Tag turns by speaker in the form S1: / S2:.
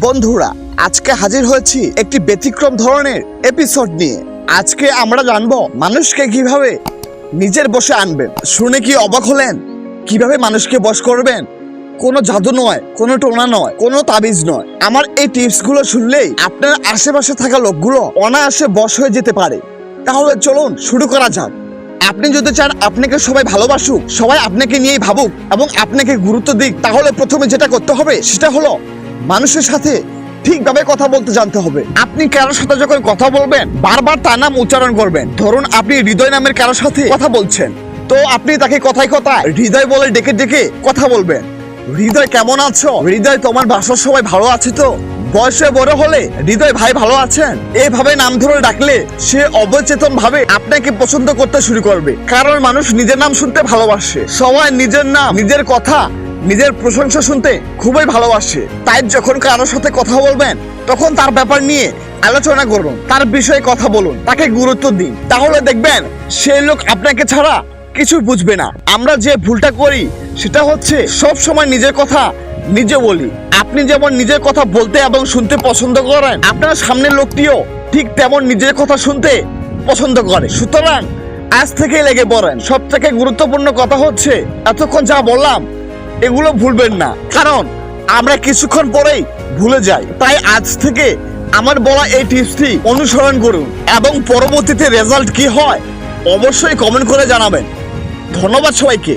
S1: বন্ধুরা, আজকে হাজির হয়েছি একটি ব্যতিক্রম ধরনের এপিসোড নিয়ে। আজকে আমরা জানব মানুষকে কীভাবে নিজের বসে আনবেন। শুনে কি অবাক হলেন? কীভাবে মানুষকে বশ করবেন? কোনো জাদু নয়, কোনো টোনা নয়, কোনো তাবিজ নয়। আমার এই টিপসগুলো শুনলেই আপনার আশেপাশে থাকা লোকগুলো অনায়াসে বশ হয়ে যেতে পারে। তাহলে চলুন শুরু করা যাক। আপনি যদি চান আপনাকে সবাই ভালোবাসুক, সবাই আপনাকে নিয়েই ভাবুক এবং আপনাকে গুরুত্ব দিক, তাহলে প্রথমে যেটা করতে হবে সেটা হলো মানুষের সাথে ঠিকভাবে কথা বলতে জানতে হবে। আপনি কারোর সাথে যখন কথা বলবেন, বারবার তার নাম উচ্চারণ করবেন। ধরুন আপনি হৃদয় নামের কারোর সাথে কথা বলছেন, তো আপনি তাকে কথায় কথায় হৃদয় বলে ডেকে ডেকে কথা বলবেন। হৃদয় কেমন আছো? হৃদয় তোমার বাসার সবাই ভালো আছে তো? বয়সে বড় হলে হৃদয় ভাই ভালো আছেন? এভাবে নাম ধরে ডাকলে সে অবচেতন ভাবে আপনাকে পছন্দ করতে শুরু করবে। কারণ মানুষ নিজের নাম শুনতে ভালোবাসে। সবাই নিজের নাম, নিজের কথা নিজের প্রশংসা শুনতে খুবই ভালোবাসে। তাই যখন কারোর সাথে কথা বলবেন, তখন তার ব্যাপার নিয়ে আলোচনা করুন, তার বিষয়ে কথা বলুন, তাকে গুরুত্ব দিন। তাহলে দেখবেন, সেই লোক আপনাকে ছাড়া কিছু বুঝবে না। আমরা যে ভুলটা করি, সেটা হচ্ছে সব সময় নিজের কথা নিজে বলি। আপনি যেমন নিজের কথা বলতে এবং শুনতে পছন্দ করেন, আপনার সামনের লোকটিও ঠিক তেমন নিজের কথা শুনতে পছন্দ করে। সুতরাং আজ থেকে লেগে পড়েন। সব থেকে গুরুত্বপূর্ণ কথা হচ্ছে, এতক্ষণ যা বললাম এগুলো ভুলবেন না। কারণ আমরা কিছুক্ষণ পরেই ভুলে যাই। তাই আজ থেকে আমার বলা এই টিপসটি অনুসরণ করুন এবং পরবর্তীতে রেজাল্ট কি হয় অবশ্যই কমেন্ট করে জানাবেন। ধন্যবাদ সবাইকে।